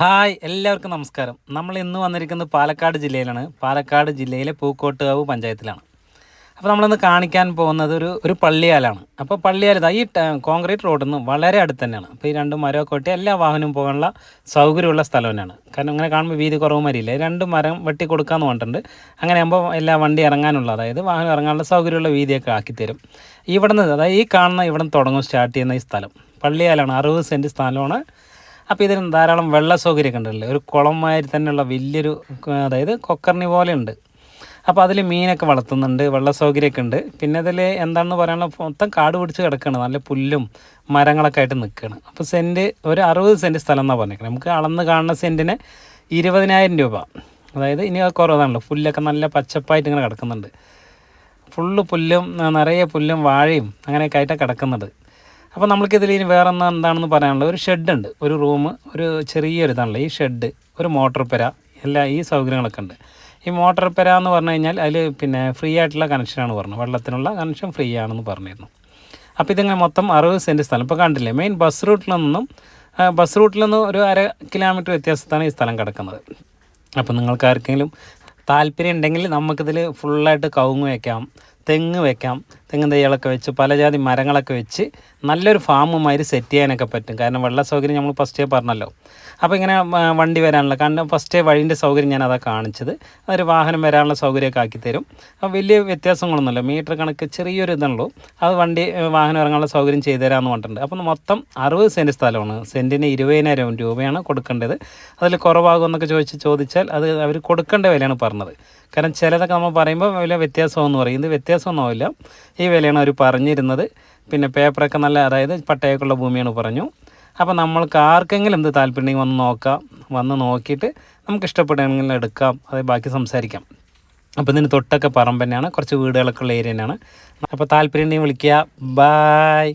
Hi എല്ലാവർക്കും നമസ്കാരം. നമ്മൾ ഇന്ന് വന്നിരിക്കുന്നത് പാലക്കാട് ജില്ലയിലാണ്. പാലക്കാട് ജില്ലയിലെ പൂക്കോട്ടുകാവ് പഞ്ചായത്തിലാണ്. അപ്പോൾ നമ്മളിന്ന് കാണിക്കാൻ പോകുന്നത് ഒരു ഒരു പള്ളിയാലാണ്. അപ്പോൾ പള്ളിയാൽ ഇതാ ഈ കോൺക്രീറ്റ് റോഡിൽ നിന്ന് വളരെ അടുത്ത് തന്നെയാണ്. അപ്പോൾ ഈ രണ്ട് മരമൊക്കെ വെട്ടി എല്ലാ വാഹനവും പോകാനുള്ള സൗകര്യമുള്ള സ്ഥലം തന്നെയാണ്. കാരണം അങ്ങനെ കാണുമ്പോൾ വീതി കുറവ് മരിയില്ല രണ്ട് മരം വെട്ടി കൊടുക്കാമെന്ന് പറഞ്ഞിട്ടുണ്ട്. അങ്ങനെ ആകുമ്പോൾ എല്ലാ വണ്ടി ഇറങ്ങാനുള്ള അതായത് വാഹനം ഇറങ്ങാനുള്ള സൗകര്യമുള്ള വീതിയൊക്കെ ആക്കിത്തരും. ഇവിടെ നിന്ന് അതായത് ഈ കാണുന്ന ഇവിടെ നിന്ന് തുടങ്ങും സ്റ്റാർട്ട് ചെയ്യുന്ന ഈ സ്ഥലം. പള്ളിയാലാണ് അറുപത് സെന്റ് സ്ഥലമാണ്. അപ്പോൾ ഇതിന് ധാരാളം വെള്ള സൗകര്യമൊക്കെ ഉണ്ടല്ലേ? ഒരു കുളം മാതിരി തന്നെയുള്ള വലിയൊരു അതായത് കൊക്കർണി പോലെ ഉണ്ട്. അപ്പോൾ അതിൽ മീനൊക്കെ വളർത്തുന്നുണ്ട് വെള്ള സൗകര്യമൊക്കെ ഉണ്ട്. പിന്നെ അതിൽ എന്താണെന്ന് പറയാനുള്ള മൊത്തം കാട് പിടിച്ച് കിടക്കുകയാണ് നല്ല പുല്ലും മരങ്ങളൊക്കെ ആയിട്ട് നിൽക്കുകയാണ് അപ്പോൾ സെന്റ് ഒരു അറുപത് സെന്റ് സ്ഥലം എന്നാണ് പറഞ്ഞേക്കുന്നത് നമുക്ക് അളന്ന് കാണുന്ന സെന്റിന് ഇരുപതിനായിരം രൂപ. അതായത് ഇനി കുറവാണല്ലോ. പുല്ലൊക്കെ നല്ല പച്ചപ്പായിട്ട് ഇങ്ങനെ കിടക്കുന്നുണ്ട്. ഫുള്ള് പുല്ലും നിറയെ പുല്ലും വാഴയും അങ്ങനെയൊക്കെ ആയിട്ടാണ് കിടക്കുന്നത്. അപ്പോൾ നമ്മൾക്കിതിൽ ഇനി വേറെ ഒന്ന് എന്താണെന്ന് പറയാനുള്ളത്? ഒരു ഷെഡ് ഉണ്ട്. ഒരു റൂം ഒരു ചെറിയൊരു ഇതാണല്ലോ ഈ ഷെഡ് ഒരു മോട്ടോർ പെര എല്ലാ ഈ സൗകര്യങ്ങളൊക്കെ ഉണ്ട്. ഈ മോട്ടോർ പെര എന്ന് പറഞ്ഞു കഴിഞ്ഞാൽ അതിൽ പിന്നെ ഫ്രീ ആയിട്ടുള്ള കണക്ഷനാണ് പറഞ്ഞത്. വെള്ളത്തിനുള്ള കണക്ഷൻ ഫ്രീ ആണെന്ന് പറഞ്ഞിരുന്നു. അപ്പോൾ ഇതിങ്ങനെ മൊത്തം അറുപത് സെന്റ് സ്ഥലം. ഇപ്പോൾ കണ്ടില്ലേ മെയിൻ ബസ് റൂട്ടിൽ നിന്നും ബസ് റൂട്ടിൽ നിന്ന് ഒരു അര കിലോമീറ്റർ വ്യത്യാസത്താണ് ഈ സ്ഥലം കിടക്കുന്നത്. അപ്പോൾ നിങ്ങൾക്ക് ആർക്കെങ്കിലും താല്പര്യം ഉണ്ടെങ്കിൽ നമുക്കിതിൽ ഫുള്ളായിട്ട് കവുങ്ങ് വയ്ക്കാം തെങ്ങ് വെക്കാം തെങ്ങ് തൈകളൊക്കെ വെച്ച് പലജാതി മരങ്ങളൊക്കെ വെച്ച് നല്ലൊരു ഫാമുമാതിരി സെറ്റ് ചെയ്യാനൊക്കെ പറ്റും. കാരണം വെള്ള സൗകര്യം നമ്മൾ ഫസ്റ്റേ പറഞ്ഞല്ലോ. അപ്പോൾ ഇങ്ങനെ വണ്ടി വരാനുള്ള കാരണം ഫസ്റ്റേ വഴീന്റെ സൗകര്യം ഞാൻ അതാ കാണിച്ചത്. അതൊരു വാഹനം വരാനുള്ള സൗകര്യമൊക്കെ ആക്കി തരും. അപ്പോൾ വലിയ വ്യത്യാസങ്ങളൊന്നുമില്ല. മീറ്റർ കണക്ക് ചെറിയൊരു ഇതുള്ളൂ അത് വണ്ടി വാഹനം ഇറങ്ങാനുള്ള സൗകര്യം ചെയ്തു തരാമെന്ന് പറഞ്ഞിട്ടുണ്ട്. അപ്പോൾ മൊത്തം അറുപത് സെന്റ് സ്ഥലമാണ്. സെന്റിന് ഇരുപതിനായിരം രൂപയാണ് കൊടുക്കേണ്ടത്. അതിൽ കുറവാകുമെന്നൊക്കെ ചോദിച്ച് ചോദിച്ചാൽ അത് അവർ കൊടുക്കേണ്ട വിലയാണ് പറഞ്ഞത്. കാരണം ചിലതൊക്കെ നമ്മൾ പറയുമ്പോൾ വില വ്യത്യാസമെന്ന് പറയും ഇത് വ്യത്യാസമൊന്നുമില്ല ഈ വിലയാണ് അവർ പറഞ്ഞിരുന്നത്. പിന്നെ പേപ്പറൊക്കെ നല്ല അതായത് പട്ടയൊക്കെയുള്ള ഭൂമിയാണ് പറഞ്ഞു. അപ്പോൾ നമ്മൾക്ക് ആർക്കെങ്കിലും എന്ത് താല്പര്യം വന്ന് നോക്കാം. വന്ന് നോക്കിയിട്ട് നമുക്ക് ഇഷ്ടപ്പെടുകയാണെങ്കിൽ എടുക്കാം. അത് ബാക്കി സംസാരിക്കാം. അപ്പോൾ ഇതിന് തൊട്ടൊക്കെ പറമ്പ് തന്നെയാണ്. കുറച്ച് വീടുകളൊക്കെ ഉള്ള ഏരിയ തന്നെയാണ്. അപ്പോൾ താല്പര്യം ഉണ്ടെങ്കിൽ വിളിക്കുക. ബായ്